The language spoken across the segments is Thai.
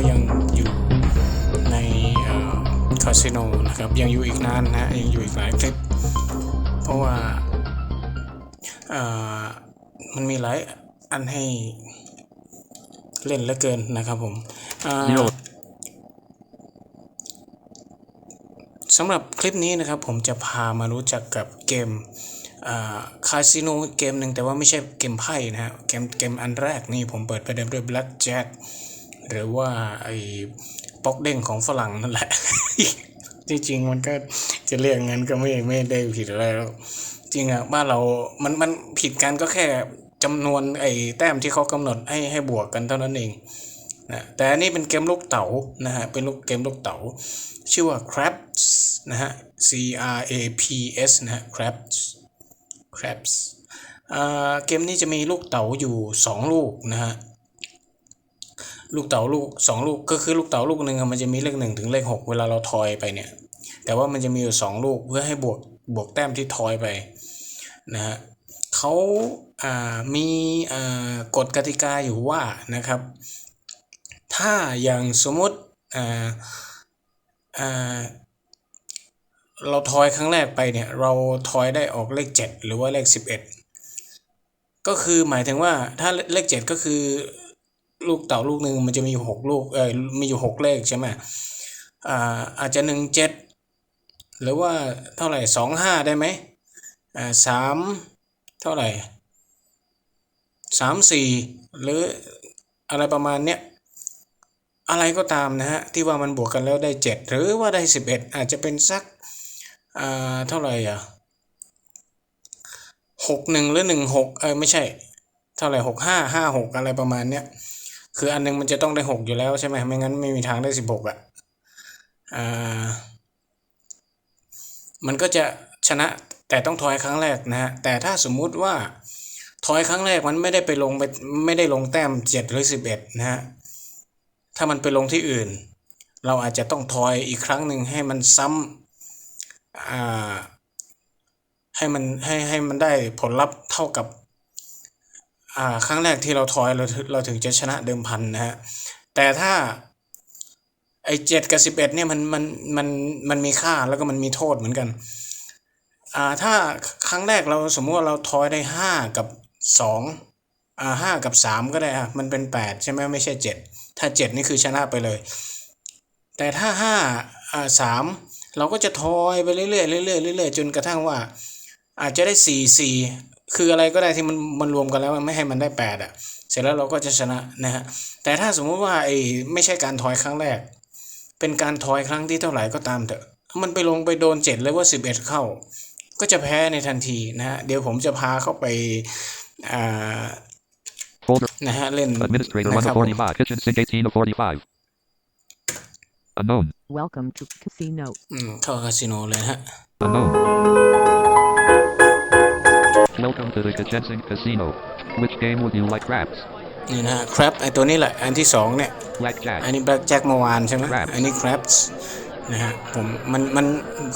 ก็ยังอยู่ในคาสิโนนะครับยังอยู่อีกนานนะยังอยู่อีกหลายคลิป เพราะว่าเอ่อมันมีหลายอันให้เล่นเหลือเกินนะครับผมอ่า Zero. สำหรับคลิปนี้นะครับผมจะพามารู้จักกับเกมคาสิโนเกมหนึ่งแต่ว่าไม่ใช่เกมไพ่นะฮะเกมเกมอันแรกนี่ผมเปิดประเดิมด้วย Black Jack หรือว่าไอ้ป๊อกเด้งของฝรั่งนั่นแหละ จริงๆมันก็จะเรียกงั้นก็ไม่ไม่ได้ผิดอะไรจริงอะบ้านเรามันมันผิดกันก็แค่จำนวนไอ้แต้มที่เขากำหนดให้ให้บวกกันเท่านั้นเองนะแต่อันนี้เป็นเกมลูกเต๋านะฮะเป็นลูกเกมลูกเต๋าชื่อว่า Craps นะฮะ C R A P S นะฮะ Craps Craps อ่าเกมนี้จะมีลูกเต๋าอยู่ 2 ลูกนะฮะ ลูกเต๋าลูก2ลูกก็คือลูกเต๋าลูกหนึ่งมันจะมีเลขหนึ่งถึงเลขหกเวลาเราทอยไปเนี่ย แต่ว่ามันจะมีอยู่2ลูกเพื่อให้บวกบวกแต้มที่ทอยไปนะฮะเขาอ่ามีอ่ากฎกติกาอยู่ว่านะครับ ถ้าอย่างสมมติอ่าอ่าเราทอยครั้งแรกไปเนี่ยเราทอยได้ออกเลข 7 หรือว่าเลข 11 ก็คือหมายถึงว่าถ้าเลข 7 ก็คือ ลูกเต่าลูกหนึ่งมันจะมีอยู่หกลูกเออมีอยู่หกเลขใช่ไหมอ่าอาจจะหนึ่งเจ็ดหรือว่าเท่าไหร่สองห้าได้ไหมอ่าสามเท่าไหร่สามสี่หรืออะไรประมาณเนี้ยอะไรก็ตามนะฮะที่ว่ามันบวกกันแล้วได้ 7 หรือว่าได้ 11 อาจจะเป็นสักอ่าเท่าไหร่อะหกหนึ่งหรือหนึ่งหกเออไม่ใช่ เท่าไหร่หกห้าห้าหกอะไรประมาณเนี้ย คืออันหนึงมันจะต้องได้หกอยู่แล้วใช่ไหมไม่งั้นไม่มีทางได้สิบหกอะอ่ามันก็จะชนะแต่ต้องทอยครั้งแรกนะฮะแต่ถ้าสมมุติว่าทอยครั้งแรกมันไม่ได้ไปลงไปไม่ได้ลงแต้มเจ็ดหรือสิบเอ็ดนะฮะถ้ามันไปลงที่อื่น เราอาจจะต้องทอยอีกครั้งหนึ่งให้มันซ้ำอ่าให้มันให้ให้มันได้ผลลัพธ์เท่ากับ อ่าครั้งแรกที่เราทอยเราถึงเราถึงจะชนะเดิมพันนะฮะแต่ถ้าไอ้เจ็ดกับสิบเอ็ดเนี่ยมันมันมันมันมีค่าแล้วก็มันมีโทษเหมือนกันอ่าถ้าครั้งแรกเราสมมติว่าเราทอยได้ห้ากับสองอ่าห้ากับสามก็ได้อะมันเป็นแปดใช่ไหมไม่ใช่เจ็ดถ้าเจ็ดนี่คือชนะไปเลย แต่ถ้าห้าอ่าสามเราก็จะทอยไปเรื่อยๆเรื่อยๆเรื่อยๆจนกระทั่งว่า อาจจะได้สี่สี่ คืออะไรก็ได้ที่มันมันรวมกันแล้วมันไม่ให้มันได้แปดอะ เสร็จแล้วเราก็จะชนะนะฮะแต่ถ้าสมมุติว่าไอ้ไม่ใช่การทอยครั้งแรก เป็นการทอยครั้งที่เท่าไหร่ก็ตามเถอะ มันไปลงไปโดนเจ็ดหรือว่าสิบเอ็ดเข้า ก็จะแพ้ในทันทีนะฮะเดี๋ยวผมจะพาเข้าไปอ่า Folder. นะฮะเล่น Administrator 1นะครั of บผม 45. Kitchen sink 18 of 45. Unknown. Welcome to casino. อืมเข้าคาสิโนเลยนะฮะ Unknown. Welcome to the Kitchen sink casino. Which game would you like craps? นี่นะฮะครับไอตัวนี้แหละ อันที่สองเนี่ย Blackjack. อันนี้ Black Jack เมื่อวานใช่ไหม Craps อันนี้ Craps นะฮะผมมันมัน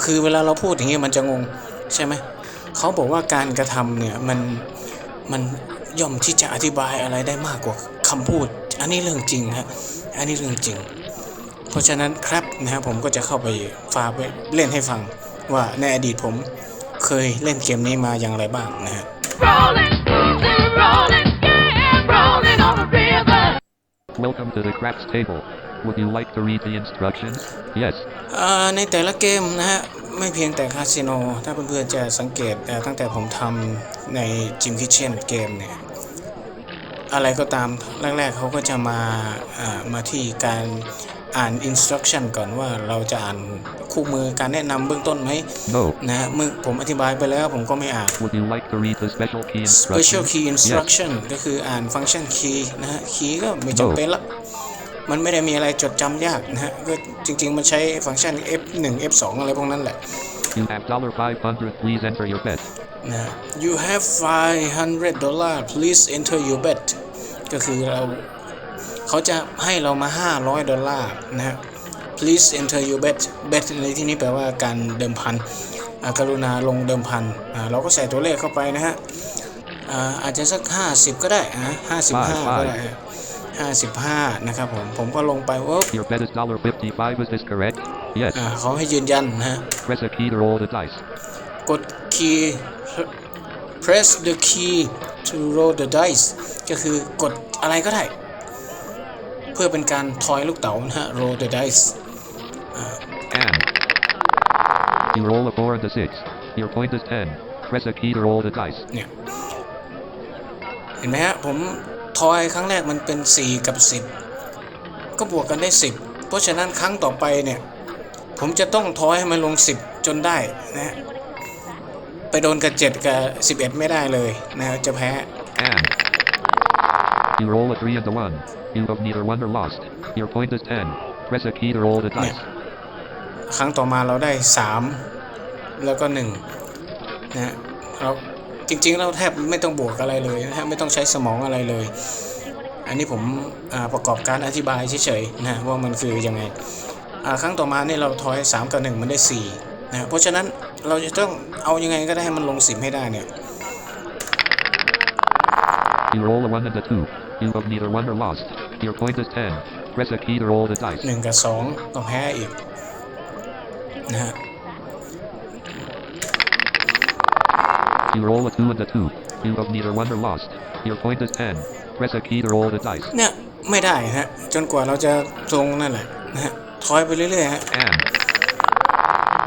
คือเวลาเราพูดอย่างเงี้ยมันจะงงใช่ไหมเขาบอกว่าการกระทำเนี่ยมันมันย่อมที่จะอธิบายอะไรได้มากกว่าคำพูด อันนี้เรื่องจริงฮะอันนี้เรื่องจริง เพราะฉะนั้นครับนะฮะผมก็จะเข้าไปฝากไปเล่นให้ฟังว่าในอดีตผม เคยเล่นเกมนี้มาอย่างไรบ้างนะฮะ rolling, they're rolling, yeah, rolling on the river. Welcome to the craps table. Would you like to read the instructions? Yes. อ่าในแต่ละเกมนะฮะไม่เพียงแต่คาสิโน ถ้าเพื่อนๆจะสังเกตเอ่อตั้งแต่ผมทำในจิมคิเช่นเกมเนี่ยอะไรก็ตามแรกๆเขาก็จะมาอ่ามาที่การ อ่าน instruction ก่อนว่าเราจะอ่านคู่มือการแนะนำเบื้องต้นไหม No. นะฮะเมื่อผมอธิบายไปแล้วผมก็ไม่อ่าน Would you like to read the special key special instructions? key Yes. instruction ก็คืออ่านฟังก์ชัน key นะฮะ key ก็ไม่จำเป็นละมันไม่ได้มีอะไรจดจำยากนะฮะก็จริง ๆ มันใช้ฟังก์ชัน f1 f2 อะไรพวกนั้นแหละ You have $500. Please enter your bet. นะฮะ you have 500 dollar please enter your bet ก็คือเรา เขาจะให้เรามา 500 ดอลลาร์นะฮะ please enter your bet bet ในที่นี้แปลว่าการเดิมพันอ่ากรุณาลงเดิมพันอ่าเราก็ใส่ตัวเลขเข้าไปนะฮะอ่าอาจจะสัก 50 ก็ได้อะ55ก็ได้55นะครับผม ผมก็ลงไปว่า Your bet is $1.55. Is this correct? Yes. อ่าเขาให้ยืนยันนะฮะ Press a key to roll the dice. กดคีย์ press the key to roll the dice ก็คือกดอะไรก็ได้ เพื่อเป็นการทอยลูกเต๋านะฮะ roll the dice And you roll a 4 and a 6. Your point is 10. Press a key to roll the dice. เนี่ยเห็นไหมฮะ ผมทอยครั้งแรกมันเป็น 4 กับ 10 ก็บวกกันได้ 10 เพราะฉะนั้นครั้งต่อไปเนี่ย ผมจะต้องทอยให้มันลง 10 จนได้นะฮะไปโดนกับ 7 กับ 11 ไม่ได้เลยนะฮะจะแพ้ And you roll a 3 and a 1. You have neither won nor lost. Your point is 10. Press a key to roll the dice. ครั้งต่อมาเราได้ 3 แล้วก็1นะฮะเราจริงๆเราแทบไม่ต้องบวกอะไรเลยนะฮะไม่ต้องใช้สมองอะไรเลย อันนี้ผมอ่าประกอบการอธิบายเฉยๆนะฮะว่ามันคือยังไงอ่าครั้งต่อมาเนี่ยเราทอย 3 กับ 1 มันได้4นะฮะเพราะฉะนั้นเราจะต้องเอายังไงก็ได้ให้มันลง10ให้ได้เนี่ย You roll a 1 and a 2. You have neither won nor lost. Your point is 10. Press a key to roll the dice. 1 กับ 2 ก็แพ้อีกนะฮะ You roll a 2 and a 2. You have neither won nor lost. Your point is 10. Press a key to roll the dice. เนี่ยไม่ได้ฮะจนกว่าเราจะลงนั่นแหละนะฮะทอยไปเรื่อยๆฮะ And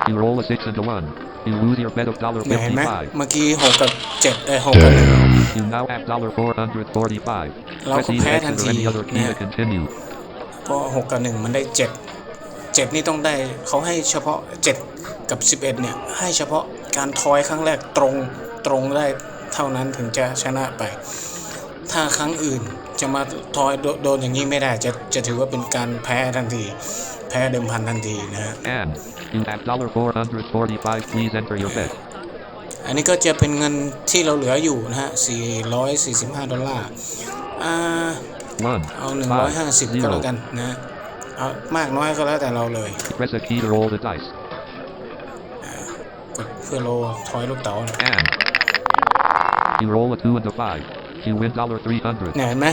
you roll a 6 and a 1. You lose your bet of เนี่ยเห็นไหม $1.55. เมื่อกี้6กับ7เอ้ย6กับ1 You now have $445. Lao Press cũng either phá exit thành or any gì other key nè. to continue. เพราะ6กับ1มันได้7 7นี่ต้องได้เขาให้เฉพาะ7กับ11เนี่ย ให้เฉพาะการทอยครั้งแรกตรงตรงได้เท่านั้นถึงจะชนะไป ถ้าครั้งอื่นจะมาทอยโดโดนอย่างนี้ไม่ได้จะจะถือว่าเป็นการแพ้ทันทีแพ้เดิมพันทันทีนะฮะ And you have $445. Please enter your bet. อันนี้ก็จะเป็นเงินที่เราเหลืออยู่นะฮะ 445 ดอลลาร์ อ่า One, เอา five, 150 ก็แล้วกั zero. นนะฮะ เอามากน้อยก็แล้วแต่เราเลย Press a key to roll the dice. กดเพื่อโลทอยลูกเต๋า And you roll a 2 and a 5. You win $300. เนี่ยเห็นไหม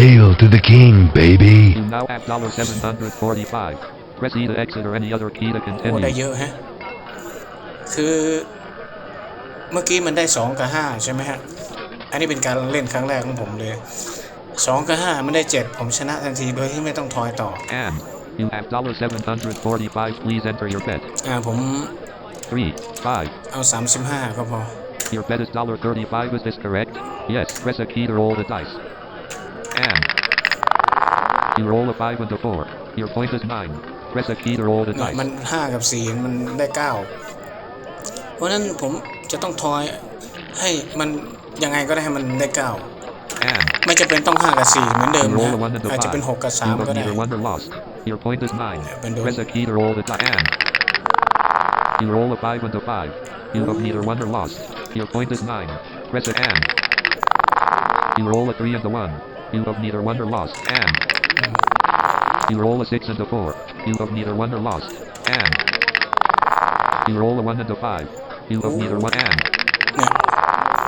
Hail to the king, baby. You now have $745. Press E to exit or any other key to โอ้ได้ continue. เยอะฮะ คือเมื่อกี้มันได้ 2 กับ 5 ใช่ไหมฮะ อันนี้เป็นการเล่นครั้งแรกของผมเลย 2 กับ 5 มันได้ 7 ผมชนะทันทีโดยที่ไม่ต้องทอยต่อ And you have $745. Please enter your bet. อ่าผม Three, five. เอา 35 ก็พอ Your bet is $35. Is this correct? Yes. Press a key to roll the dice. And you roll a 5 and a 4. Your point is 9. Press a key to roll the เนี่ย dice. มัน 5 กับ 4 มันได้ 9 เพราะฉะนั้นผมจะต้องทอยให้มันยังไงก็ได้ให้มันได้9 And ไม่จะเป็นต้อง 5 กับ 4 เหมือนเดิม you นะ roll a 1 and a อาจจะเป็น 5. 6กับ You 3ก็ have ได้ neither won nor lost. Your point is 9. bên đúng. Press a key to roll the dice. And you roll a 5 and a 5. You have neither won nor lost. Your point is 9. Press it and you roll a 3 and a 1. You have neither won nor lost. And you roll a 6 and a 4. You have neither won nor lost. And you roll a 1 and a 5. You have neither won and เนี่ย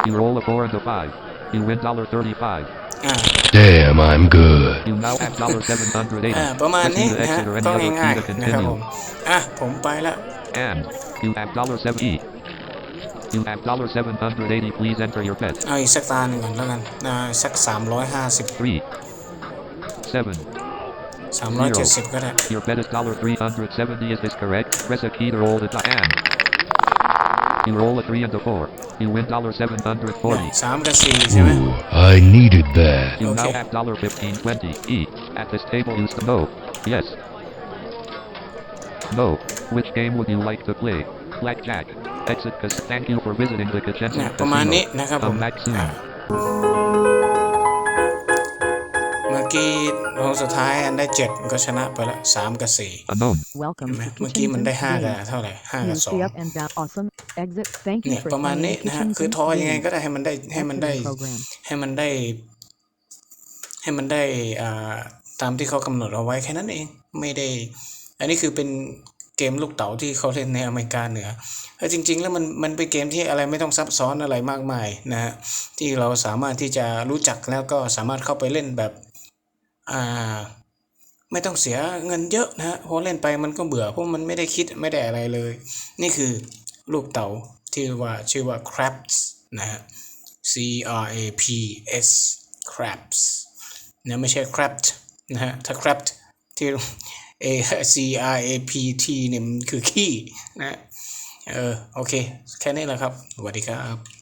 you roll a 4 and a 5. You win $35. อ่า Damn, I'm good. You now have $780. อ่าประมาณ Press นี้ E to นะฮะ exit or any ก็ other ง่าย key to ๆนะครับผม continue. อ่ะผมไปละ And you have $7 You have $780. Please enter your bet. เอาอีกสักตาหนึ่งก่อนแล้วกันอ่าสัก 350 Three, seven. 370ก็ได้ Your bet is $370. Is this correct? Press a key to roll the die. And you roll a three and a four. You win $740. 3กับ4ใช่ไหม Ooh, I needed that. You now Okay. have $1520. E. At this table, use the no. Yes. No. Which game would you like to play? Blackjack. Exit. Cause thank you for visiting the เนี่ Kachenson ยประมาณนี้ Casino. นะ ครับผม Come back soon. อะเมื่อกี้โค้งสุดท้ายอันได้7ก็ชนะไปละ3กับ4 Unknown. Welcome เห็นไหม to เมื่อกี้มันได้5กับ Kitchen เท่าไหร่5กับ Use the up and down. Awesome. Exit. Thank 2 you เนี่ย for ประมาณ playing นี้ the นะฮะ Kitchen คือทอยยังไง Games. ก็ได้ให้มันได้ให้มันได้ Exiting program. ให้มันได้ ให้มันได้อ่าตามที่เขากำหนดเอาไว้แค่นั้นเองไม่ได้ อันนี้คือเป็นเกมลูกเต๋าที่เขาเล่นในอเมริกาเหนือแต่จริง ๆ แล้วมันมันเป็นเกมที่อะไรไม่ต้องซับซ้อนอะไรมากมายนะฮะที่เราสามารถที่จะรู้จักแล้วก็สามารถเข้าไปเล่นแบบ อ่าไม่ต้องเสียเงินเยอะนะฮะเพราะเล่นไปมันก็เบื่อเพราะมันไม่ได้คิดไม่ได้อะไรเลย นี่คือลูกเต๋าที่ว่าชื่อว่า crabs นะฮะ C R A P S crabs นะไม่ใช่ crabbed นะฮะถ้า crabbed ที่ A C R A P T เนี่ยมันคือขี้นะเออโอเค แค่นี้แหละครับ สวัสดีครับ